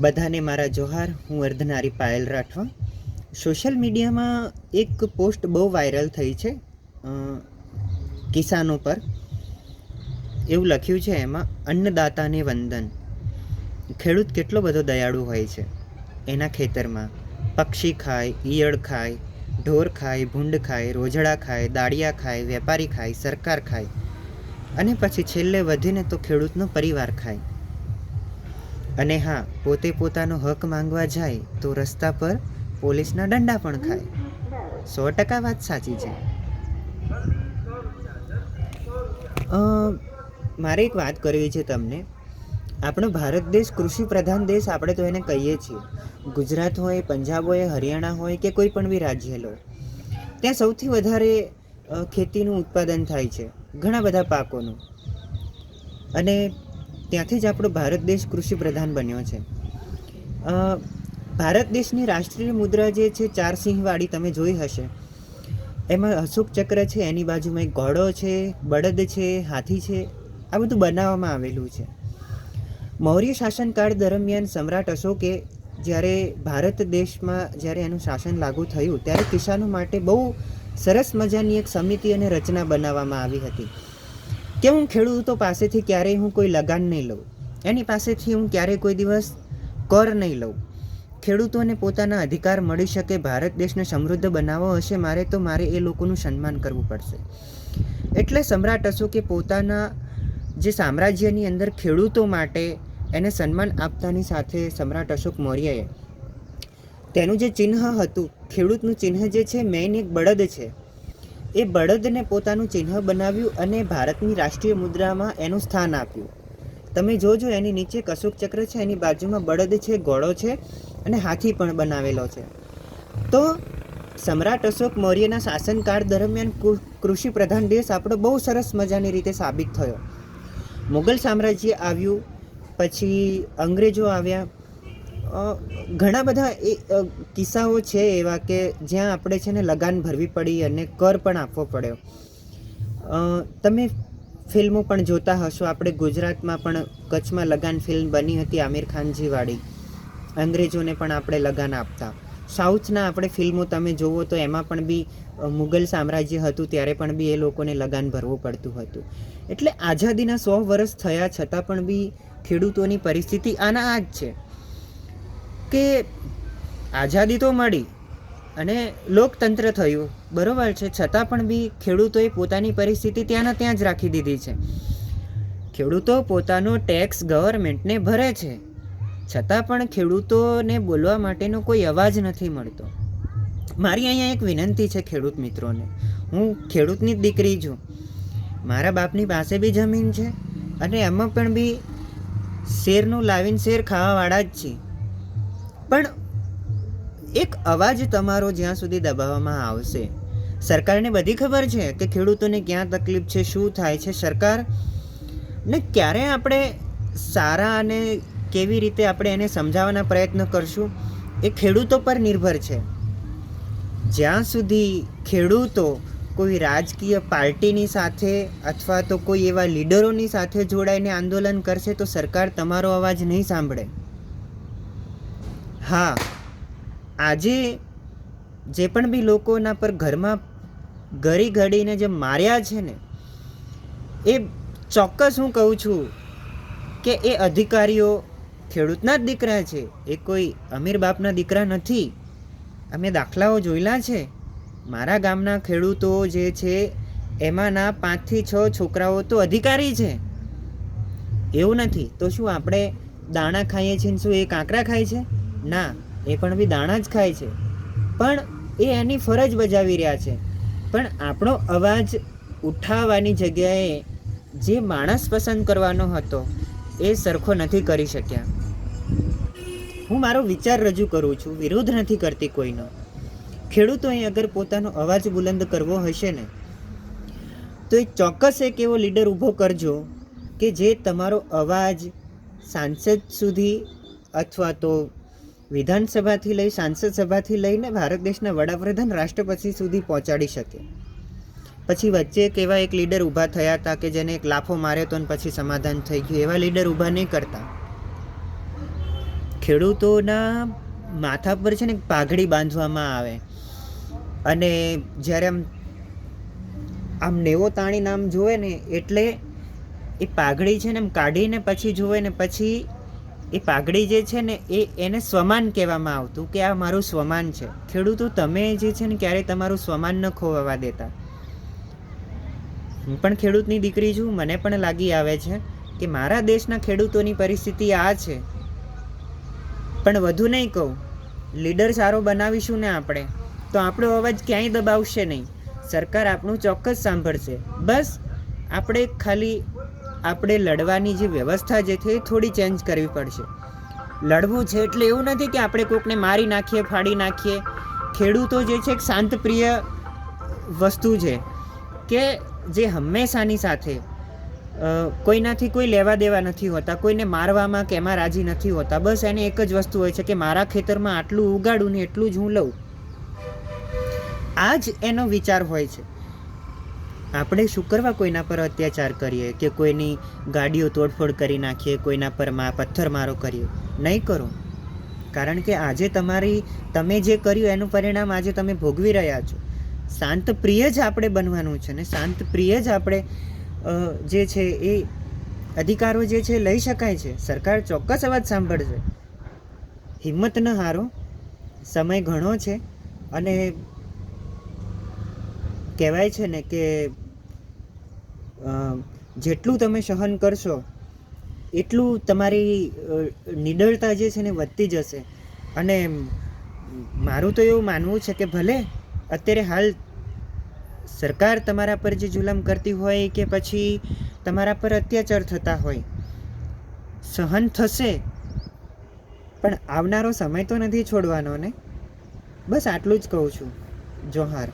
બધાને મારા જોહાર, હું અર્ધનારી પાયલ રાઠવા. સોશિયલ મીડિયામાં એક પોસ્ટ બહુ વાયરલ થઈ છે કિસાનો પર. એવું લખ્યું છે એમાં, અન્નદાતાને વંદન. ખેડૂત કેટલો બધો દયાળુ હોય છે. એના ખેતરમાં પક્ષી ખાય, ઈયળ ખાય, ઢોર ખાય, ભૂંડ ખાય, રોજડા ખાય, દાળિયા ખાય, વેપારી ખાય, સરકાર ખાય. અને પછી છેલ્લે વધીને તો ખેડૂતનો પરિવાર ખાય. અને હા, પોતે પોતાનો હક માંગવા જાય તો રસ્તા પર પોલીસના દંડા પણ ખાય. સો ટકા વાત સાચી છે. મારે એક વાત કરવી છે તમને. આપણો ભારત દેશ કૃષિ પ્રધાન દેશ આપણે તો એને કહીએ છીએ. ગુજરાત હોય, પંજાબ હોય, હરિયાણા હોય કે કોઈ પણ બી રાજ્ય લો. ત્યાં સૌથી વધારે ખેતીનું ઉત્પાદન થાય છે. ઘણા બધા પાકોનું. અને ત્યાંથી જ આપણો ભારત દેશ કૃષિ પ્રધાન બન્યો છે. ભારત દેશની રાષ્ટ્રીય મુદ્રા જે છે ચાર સિંહવાળી તમે જોઈ હશે. એમાં અશોક ચક્ર છે, એની બાજુમાં એક ઘોડો છે, બળદ છે, હાથી છે, આ બધું બનાવવામાં આવેલું છે. મૌર્ય શાસનકાળ દરમિયાન સમ્રાટ અશોકે જ્યારે ભારત દેશમાં જ્યારે એનું શાસન લાગુ થયું, ત્યારે કિસાનો માટે બહુ સરસ મજાની એક સમિતિ અને રચના બનાવવામાં આવી હતી. કે હું ખેડૂતો પાસેથી ક્યારેય હું કોઈ લગાન નહીં લઉં. એની પાસેથી હું ક્યારેય કોઈ દિવસ કર નહીં લઉં. ખેડૂતોને પોતાના અધિકાર મળી શકે, ભારત દેશને સમૃદ્ધ બનાવવો હશે, મારે તો મારે એ લોકોનું સન્માન કરવું પડશે. એટલે સમ્રાટ અશોકે પોતાના જે સામ્રાજ્યની અંદર ખેડૂતો માટે એને સન્માન આપતાની સાથે સમ્રાટ અશોક મૌર્યએ તેનું જે ચિહ્ન હતું, ખેડૂતનું ચિહ્ન જે છે મેઇન એક બળદ છે. એ બળદને પોતાનું ચિહ્ન બનાવ્યું અને ભારતની રાષ્ટ્રીય મુદ્રામાં એનું સ્થાન આપ્યું. તમે જોજો, એની નીચે કશુક ચક્ર છે, એની બાજુમાં બળદ છે, ઘોડો છે અને હાથી પણ બનાવેલો છે. તો સમ્રાટ અશોક મૌર્યના શાસનકાળ દરમિયાન કૃષિ પ્રધાન દેશ આપણો બહુ સરસ મજાની રીતે સાબિત થયો. મુગલ સામ્રાજ્ય આવ્યું, પછી અંગ્રેજો આવ્યા ઘણા બધા એ કિસ્સાઓ છે એવા કે જ્યાં આપણે છે ને લગાન ભરવી પડી અને કર પણ આપવો પડ્યો. તમે ફિલ્મો પણ જોતા હશો. આપણે ગુજરાતમાં પણ કચ્છમાં લગાન ફિલ્મ બની હતી આમિર ખાનજીવાળી. અંગ્રેજોને પણ આપણે લગાન આપતા. સાઉથના આપણે ફિલ્મો તમે જોવો તો એમાં પણ બી મુગલ સામ્રાજ્ય હતું, ત્યારે પણ બી એ લોકોને લગાન ભરવું પડતું હતું. એટલે આઝાદીના સો વર્ષ થયા છતાં પણ બી ખેડૂતોની પરિસ્થિતિ આના આ જ છે. કે આઝાદી તો મળી અને લોકતંત્ર થયું, બરાબર છે. છતાં પણ બી ખેડૂતોએ પોતાની પરિસ્થિતિ ત્યાંના ત્યાં જ રાખી દીધી છે. ખેડૂતો પોતાનો ટેક્સ ગવર્મેન્ટને ભરે છે. છતાં પણ ખેડૂતોને બોલવા માટેનો કોઈ અવાજ નથી મળતો. મારી અહીંયા એક વિનંતી છે ખેડૂત મિત્રોને. હું ખેડૂતની જ દીકરી છું. મારા બાપની પાસે બી જમીન છે અને એમાં પણ બી શેરનું લાવીને શેર ખાવાવાળા જ છીએ. પણ એક અવાજ તમારો જ્યાં સુધી દબાવવામાં આવશે. સરકારને બધી ખબર છે કે ખેડૂતોને ક્યાં તકલીફ છે, શું થાય છે? સરકાર ને ક્યારે આપણે સારા અને કેવી રીતે આપણે એને સમજાવવાના પ્રયત્ન કરશું એ ખેડૂતો પર નિર્ભર છે. જ્યાં સુધી ખેડૂતો કોઈ રાજકીય પાર્ટીની સાથે અથવા તો કોઈ એવા લીડરોની સાથે જોડાઈને આંદોલન કરશે તો સરકાર તમારો અવાજ નહીં સાંભળે. હા. આજે જે પણ બી લોકોના પર ઘરમાં ઘડી ઘડીને જે માર્યા છે ને, એ ચોક્કસ હું કહું છું કે એ અધિકારીઓ ખેડૂતના જ દીકરા છે. એ કોઈ અમીર બાપના દીકરા નથી. અમે દાખલાઓ જોયેલા છે. મારા ગામના ખેડૂતો જે છે, એમાંના પાંચથી છ છોકરાઓ તો અધિકારી છે. એવું નથી. તો શું આપણે દાણા ખાઈએ છીએ શું એ કાંકરા ખાય છે? ના, એ પણ બી દાણા જ ખાય છે. પણ એ એની ફરજ બજાવી રહ્યા છે. પણ આપણો અવાજ ઉઠાવવાની જગ્યાએ જે માણસ પસંદ કરવાનો હતો, એ સરખો નથી કરી શક્યા. હું મારો વિચાર રજૂ કરું છું, વિરોધ નથી કરતી કોઈનો. ખેડૂતોએ અગર પોતાનો અવાજ બુલંદ કરવો હશે ને, તો એ ચોક્કસ એક એવો લીડર ઊભો કરજો કે જે તમારો અવાજ સાંસદ સુધી અથવા તો વિધાનસભાથી લઈ સાંસદ સભાથી લઈને ભારત દેશના વડાપ્રધાન રાષ્ટ્રપતિ સુધી પહોંચાડી શકે. પછી વચ્ચે એક એવા એક લીડર ઊભા થયા હતા કે જેને એક લાફો માર્યો તો પછી સમાધાન થઈ ગયું. એવા લીડર ઊભા નહીં કરતા. ખેડૂતોના માથા પર છે ને પાઘડી બાંધવામાં આવે. અને જ્યારે આમ આમ નેવો તાણી નામ જોવે ને એટલે એ પાઘડી છે ને એમ કાઢીને પછી જોવે ને પછી એ પાઘડી જે છે ને, એ એને સ્વમાન કહેવામાં આવતું કે આ મારું સ્વમાન છે. ખેડૂતો તમે જે છે ને, ક્યારેય તમારું સ્વમાન ન ખોવાવા દેતા. હું પણ ખેડૂતની દીકરી છું, મને પણ લાગી આવે છે કે મારા દેશના ખેડૂતોની પરિસ્થિતિ આ છે. પણ વધુ નહીં કહું, લીડર સારો બનાવીશું ને આપણે, તો આપણો અવાજ ક્યાંય દબાવશે નહીં. સરકાર આપણું ચોક્કસ સાંભળશે. બસ, આપણે ખાલી આપણે લડવાની જે વ્યવસ્થા જે છે એ થોડી ચેન્જ કરવી પડશે. લડવું છે એટલે એવું નથી કે આપણે કોકને મારી નાખીએ, ફાડી નાખીએ. ખેડૂતો જે છે એક શાંતપ્રિય વસ્તુ છે કે જે હંમેશાની સાથે કોઈનાથી કોઈ લેવા દેવા નથી હોતા, કોઈને મારવામાં કે એમાં રાજી નથી હોતા. બસ એને એક જ વસ્તુ હોય છે કે મારા ખેતરમાં આટલું ઉગાડું ને એટલું જ હું લઉં. આ જ એનો વિચાર હોય છે. આપણે શું કરવા કોઈના પર અત્યાચાર કરીએ કે કોઈની ગાડીઓ તોડફોડ કરી નાખીએ, કોઈના પર મા પથ્થરમારો કરીએ, નહીં કરો. કારણ કે આજે તમારી, તમે જે કર્યું એનું પરિણામ આજે તમે ભોગવી રહ્યા છો. શાંત પ્રિય જ આપણે બનવાનું છે ને શાંત પ્રિય જ આપણે જે છે એ અધિકારો જે છે લઈ શકાય છે. સરકાર ચોક્કસ અવાજ સાંભળશે. હિંમત ન હારો. સમય ઘણો છે અને કહેવાય છે ને કે જેટલું તમે સહન કરશો, એટલું તમારી નિડરતા જે છે ને વધતી જશે. અને મારું તો એવું માનવું છે કે ભલે અત્યારે હાલ સરકાર તમારા પર જે જુલમ કરતી હોય કે પછી તમારા પર અત્યાચાર થતા હોય, સહન થશે. પણ આવનારો સમય તો નથી છોડવાનો ને? બસ આટલું જ કહું છું. જોહાર.